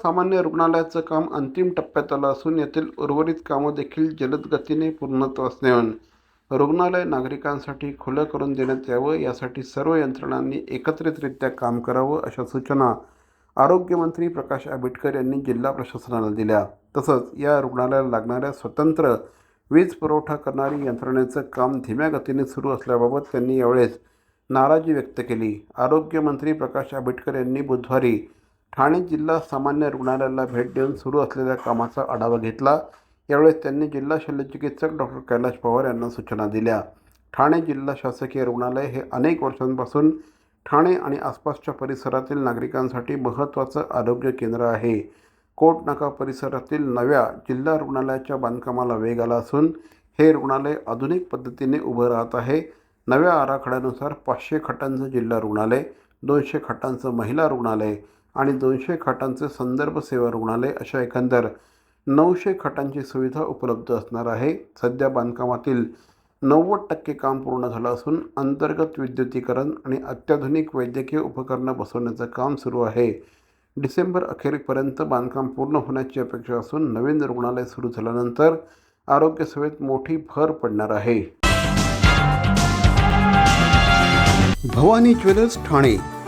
सामान्य रुग्णालयाचं काम अंतिम टप्प्यात आलं असून येथील उर्वरित कामं देखील जलद गतीने पूर्णत्वास नेऊन रुग्णालय नागरिकांसाठी खुलं करून देण्यात यावं यासाठी सर्व यंत्रणांनी एकत्रितरित्या काम करावं अशा सूचना आरोग्यमंत्री प्रकाश आंबेडकर यांनी जिल्हा प्रशासनाला दिल्या. तसंच या रुग्णालयाला लागणाऱ्या स्वतंत्र वीज पुरवठा करणारी यंत्रणेचं काम धीम्या गतीने सुरू असल्याबाबत त्यांनी यावेळेस नाराजी व्यक्त केली. आरोग्यमंत्री प्रकाश आंबेडकर यांनी बुधवारी ठाणे जिल्हा सामान्य रुग्णालयाला भेट देऊन सुरू असलेल्या कामाचा आढावा घेतला. यावेळेस त्यांनी जिल्हा शल्यचिकित्सक डॉक्टर कैलाश पवार यांना सूचना दिल्या. ठाणे जिल्हा शासकीय रुग्णालय हे अनेक वर्षांपासून ठाणे आणि आसपासच्या परिसरातील नागरिकांसाठी महत्त्वाचं आरोग्य केंद्र आहे. कोटनाका परिसरातील नव्या जिल्हा रुग्णालयाच्या बांधकामाला वेग आला असून हे रुग्णालय आधुनिक पद्धतीने उभं राहत आहे. नव्या आराखड्यानुसार पाचशे खाटांचं जिल्हा रुग्णालय दोनशे खाटांचं महिला रुग्णालय आणि दोनशे खाटांचे संदर्भ सेवा रुग्णालय अशा एकंदर नऊशे खाटांची सुविधा उपलब्ध असणार आहे. सध्या बांधकामातील नव्वद टक्के काम पूर्ण झालं असून अंतर्गत विद्युतीकरण आणि अत्याधुनिक वैद्यकीय उपकरणं बसवण्याचं काम सुरू आहे. डिसेंबर अखेरीपर्यंत बांधकाम पूर्ण होण्याची अपेक्षा असून नवीन रुग्णालय सुरू झाल्यानंतर आरोग्य सेवेत मोठी भर पडणार आहे. भवानी ज्वेलर्स ठाणे